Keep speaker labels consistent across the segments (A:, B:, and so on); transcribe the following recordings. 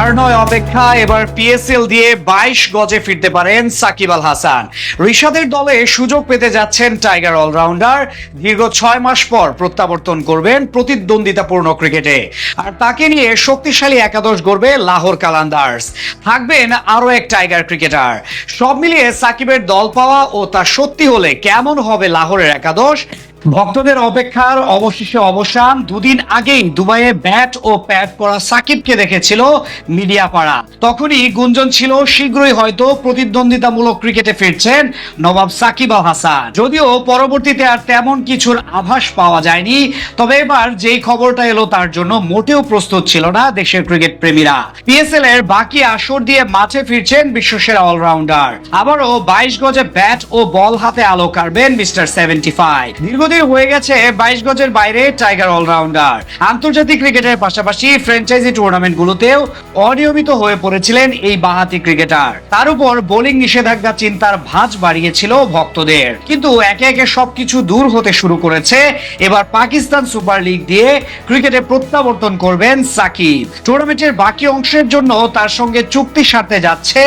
A: আর নয় অপেক্ষা এবার পিএসএল দিয়ে বাইশ গজে ফিরতে পারেন সাকিব আল হাসান। ঋষাদের দলে সুযোগ পেতে যাচ্ছেন টাইগার অলরাউন্ডার দীর্ঘ ছয় মাস পর প্রত্যাবর্তন করবেন প্রতিদ্বন্দ্বিতাপূর্ণ ক্রিকেটে। আর তাকে নিয়ে শক্তিশালী একাদশ গড়বে লাহোর কালান্দার্স। থাকবেন আরও এক টাইগার ক্রিকেটার। সব মিলিয়ে সাকিবের দল পাওয়া ও তা সত্যি হলে কেমন হবে লাহোরের একাদশ? ভক্তদের অপেক্ষার অবশেষে অবসান। দুদিন আগেই দুবাইয়ে ব্যাট ও প্যাড পরা সাকিবকে দেখেছিল মিডিয়া পাড়া তখনই গুঞ্জন ছিল, শীঘ্রই হয়তো প্রতিদ্বন্দ্বিতামূলক ক্রিকেটে ফিরছেন নবাব সাকিব আল হাসান। যদিও পরবর্তীতে আর তেমন কিছুর আভাস পাওয়া যায়নি, তবে এবার যেই খবরটা এলো তার জন্য মোটেও প্রস্তুত ছিল না দেশের ক্রিকেট প্রেমীরা। পিএসএল এর বাকি আসর দিয়ে মাঠে ফিরছেন বিশ্বসেরা অলরাউন্ডার। আবারও বাইশ গজে ব্যাট ও বল হাতে আলো কাড়বেন মিস্টার সেভেন্টি ফাইভ। দীর্ঘদিন হয়ে গেছে বাইশ গজের বাইরে টাইগার অলরাউন্ডার আন্তর্জাতিক ক্রিকেটের পাশাপাশি ফ্র্যাঞ্চাইজি টুর্নামেন্ট গুলোতেও অনিয়মিত হয়ে পড়েছিলেন এই বাহাতি ক্রিকেটার। তার উপর বোলিং নিষেধাজ্ঞা চিন্তার ভাঁজ বাড়িয়েছিল ভক্তদের। কিন্তু একে একে সবকিছু দূর হতে শুরু করেছে। এবার পাকিস্তান সুপার লিগ দিয়ে ক্রিকেটে প্রত্যাবর্তন করবেন সাকিব। টুর্নামেন্টের বাকি অংশের জন্য তার সঙ্গে চুক্তি সারতে যাচ্ছে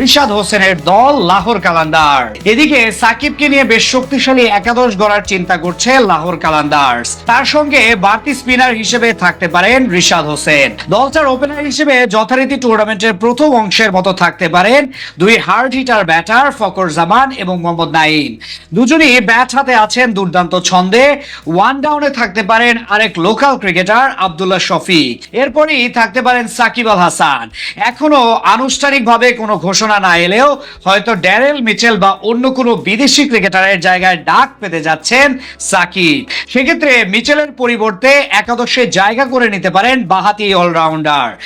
A: রিশাদ হোসেনের দল লাহোর কালান্দার। এদিকে সাকিবকে নিয়ে বেশ শক্তিশালী একাদশ গড়ার চিন্তা করছে লাহোর কালান্দার্স। তার সঙ্গে বাড়তি স্পিনার হিসেবে থাকতে পারেন রিশাদ হোসেন। দলটার ওপেনার হিসেবে যথারীতি টুর্নামেন্টের প্রথম অংশের মতো থাকতে পারেন দুই hard hitter batter Fakhar Zaman এবং মোহাম্মদ নাইম দুজনই ব্যাট হাতে আছেন দুর্দান্ত ছন্দে। ওয়ান ডাউনে থাকতে পারেন আরেক লোকাল ক্রিকেটার আব্দুল্লাহ শফিক। এরপরই থাকতে পারেন সাকিব আল হাসান। এখনও আনুষ্ঠানিকভাবে কোনো ঘোষণা না এলেও হয়তো ড্যারেল মিচেল বা অন্য কোনো বিদেশি ক্রিকেটারের জায়গায় ডাক পেতে যাচ্ছেন সাকিব। সেক্ষেত্রে মিচেলের পরিবর্তে একাদশে জায়গা করে নিতে পারেন বাহাতি অলরাউন্ডার।